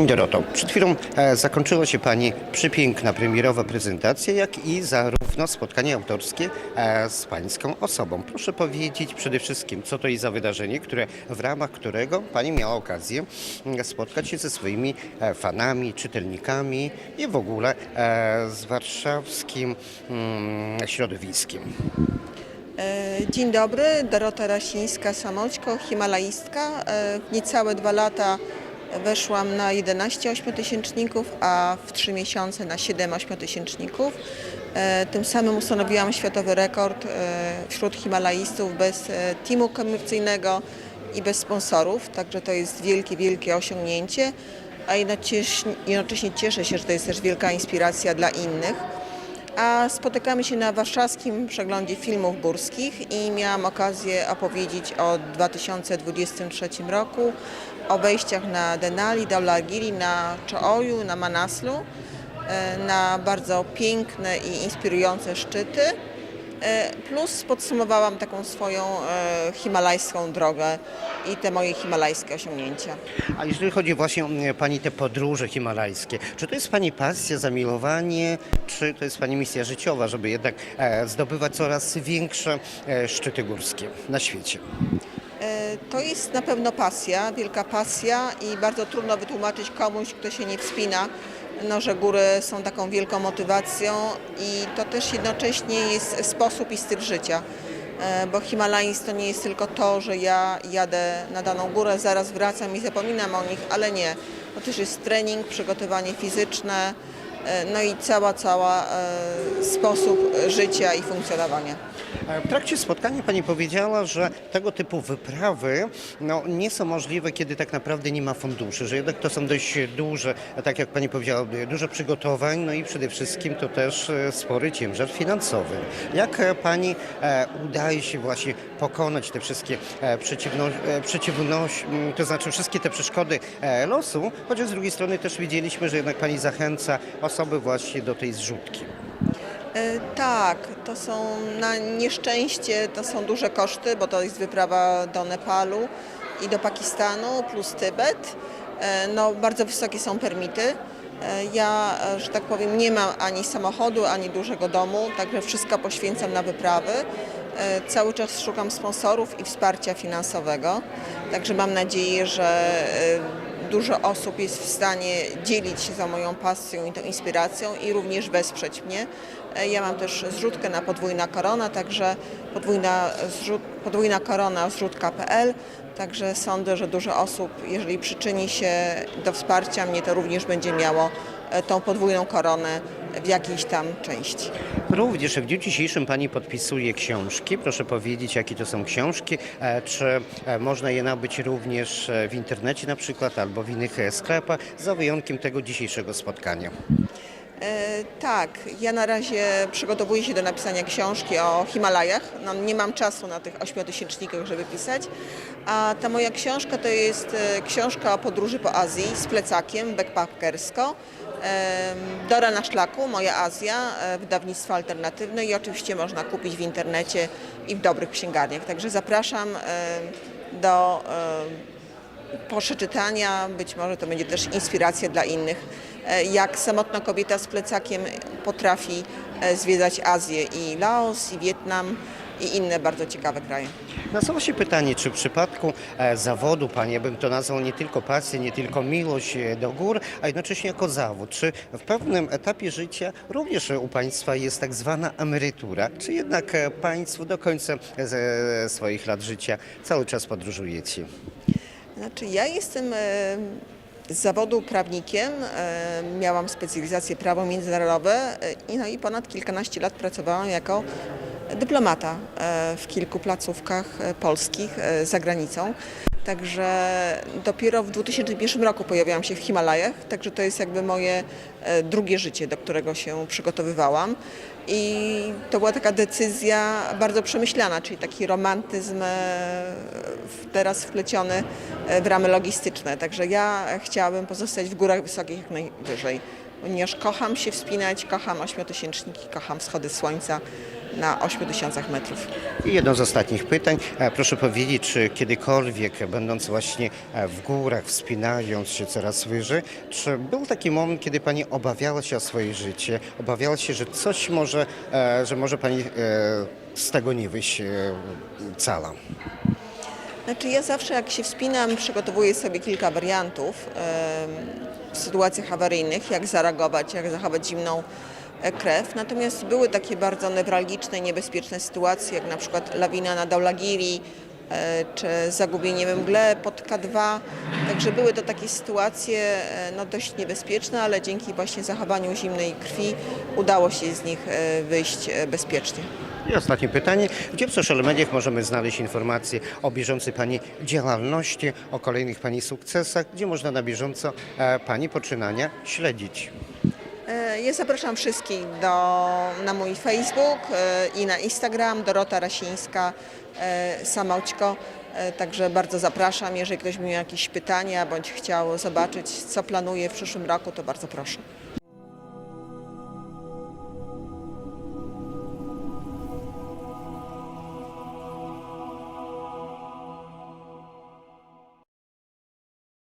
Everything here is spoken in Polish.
Pani Doroto, przed chwilą e, zakończyła się Pani przepiękna premierowa prezentacja, jak i zarówno spotkanie autorskie e, z Pańską osobą. Proszę powiedzieć przede wszystkim, co to jest za wydarzenie, które, w ramach którego Pani miała okazję mm, spotkać się ze swoimi e, fanami, czytelnikami i w ogóle z warszawskim mm, środowiskiem. Dzień dobry, Dorota Rasińska-Samoćko, himalaistka. Niecałe dwa lata weszłam na 11 ośmiotysięczników, a w 3 miesiące na 7 ośmiotysięczników. E, Tym samym ustanowiłam światowy rekord e, wśród himalaistów bez e, teamu komercyjnego i bez sponsorów, także to jest wielkie, wielkie osiągnięcie, a jednocześnie, jednocześnie cieszę się, że to jest też wielka inspiracja dla innych a spotykamy się na warszawskim przeglądzie filmów górskich i miałam okazję opowiedzieć o 2023 roku, o wejściach na Denali, Daulagiri, na Czoju, na Manaslu, e, na bardzo piękne i inspirujące szczyty. E, Plus podsumowałam taką swoją e, himalajską drogę i te moje himalajskie osiągnięcia. A jeżeli chodzi właśnie o Pani te podróże himalajskie, czy to jest Pani pasja, zamiłowanie, czy to jest Pani misja życiowa, żeby jednak zdobywać coraz większe szczyty górskie na świecie? E, To jest na pewno pasja, wielka pasja i bardzo trudno wytłumaczyć komuś, kto się nie wspina, no, że góry są taką wielką motywacją i to też jednocześnie jest sposób i styl życia. E, Bo Himalajs to nie jest tylko to, że ja jadę na daną górę, zaraz wracam i zapominam o nich, ale nie. To też jest trening, przygotowanie fizyczne, e, no i cała, cała sposób życia i funkcjonowania. W trakcie spotkania Pani powiedziała, że tego typu wyprawy no, nie są możliwe, kiedy tak naprawdę nie ma funduszy, że jednak to są dość duże, tak jak Pani powiedziała, dużo przygotowań, no i przede wszystkim to też e, spory ciężar finansowy. Jak e, Pani e, udaje się właśnie pokonać te wszystkie e, przeciwno, e, przeciwność, m, to znaczy wszystkie te przeszkody losu, chociaż z drugiej strony też widzieliśmy, że jednak Pani zachęca osoby właśnie do tej zrzutki. E, Tak, to są na nieszczęście to są duże koszty, bo to jest wyprawa do Nepalu i do Pakistanu plus Tybet. E, No, bardzo wysokie są permity. E, Ja, że tak powiem, nie mam ani samochodu, ani dużego domu, także wszystko poświęcam na wyprawy. Cały czas szukam sponsorów i wsparcia finansowego, także mam nadzieję, że dużo osób jest w stanie dzielić się za moją pasją i tą inspiracją i również wesprzeć mnie. E, Ja mam też zrzutkę na podwójna korona, także podwójna, zrzut, podwójna korona zrzutka.pl, także sądzę, że dużo osób, jeżeli przyczyni się do wsparcia mnie, to również będzie miało e, tą podwójną koronę w jakiejś tam części. Również w dniu dzisiejszym Pani podpisuje książki. Proszę powiedzieć, jakie to są książki. E, Czy e, można je nabyć również e, w internecie na przykład albo w innych sklepach, za wyjątkiem tego dzisiejszego spotkania. E, tak, ja na razie przygotowuję się do napisania książki o Himalajach. No, nie mam czasu na tych ośmiotysięcznikach, żeby pisać. A ta moja książka to jest książka o podróży po Azji z plecakiem, backpackersko. Dora na szlaku, moja Azja, e, wydawnictwo alternatywne i oczywiście można kupić w internecie i w dobrych księgarniach. Także zapraszam do przeczytania, być może to będzie też inspiracja dla innych, e, jak samotna kobieta z plecakiem potrafi e, zwiedzać Azję i Laos, i Wietnam, i inne bardzo ciekawe kraje. Nasuwa się pytanie, czy w przypadku e, zawodu Pani, bym to nazwał nie tylko pasję, nie tylko miłość e, do gór, a jednocześnie jako zawód, czy w pewnym etapie życia również u Państwa jest tak zwana emerytura, czy jednak e, Państwo do końca swoich lat życia cały czas podróżujecie? Znaczy, ja jestem z zawodu prawnikiem, miałam specjalizację prawo międzynarodowe i, no i ponad kilkanaście lat pracowałam jako dyplomata e, w kilku placówkach e, polskich e, za granicą. Także dopiero w 2001 roku pojawiłam się w Himalajach, także to jest jakby moje drugie życie, do którego się przygotowywałam. I to była taka decyzja bardzo przemyślana, czyli taki romantyzm teraz wpleciony w ramy logistyczne. Także ja chciałabym pozostać w górach wysokich jak najwyżej, ponieważ kocham się wspinać, kocham ośmiotysięczniki, kocham wschody słońca. Na 8000 metrów. I jedno z ostatnich pytań. E, Proszę powiedzieć, czy kiedykolwiek, będąc właśnie e, w górach, wspinając się coraz wyżej, czy był taki moment, kiedy Pani obawiała się o swoje życie, obawiała się, że coś może, e, że może Pani e, z tego nie wyjść e, cała? Znaczy ja zawsze jak się wspinam, przygotowuję sobie kilka wariantów w sytuacjach awaryjnych, jak zareagować, jak zachować zimną e, krew. Natomiast były takie bardzo newralgiczne niebezpieczne sytuacje, jak na przykład lawina na Daulagiri, e, czy zagubienie we mgle pod K2. Także były to takie sytuacje e, no, dość niebezpieczne, ale dzięki właśnie zachowaniu zimnej krwi udało się z nich e, wyjść e, bezpiecznie. I ostatnie pytanie. Gdzie w social mediach możemy znaleźć informacje o bieżącej Pani działalności, o kolejnych Pani sukcesach, gdzie można na bieżąco e, Pani poczynania śledzić? E, Ja zapraszam wszystkich do, na mój Facebook e, i na Instagram Dorota Rasińska e, Samoućko. E, Także bardzo zapraszam. Jeżeli ktoś miał jakieś pytania bądź chciał zobaczyć, co planuję w przyszłym roku, to bardzo proszę.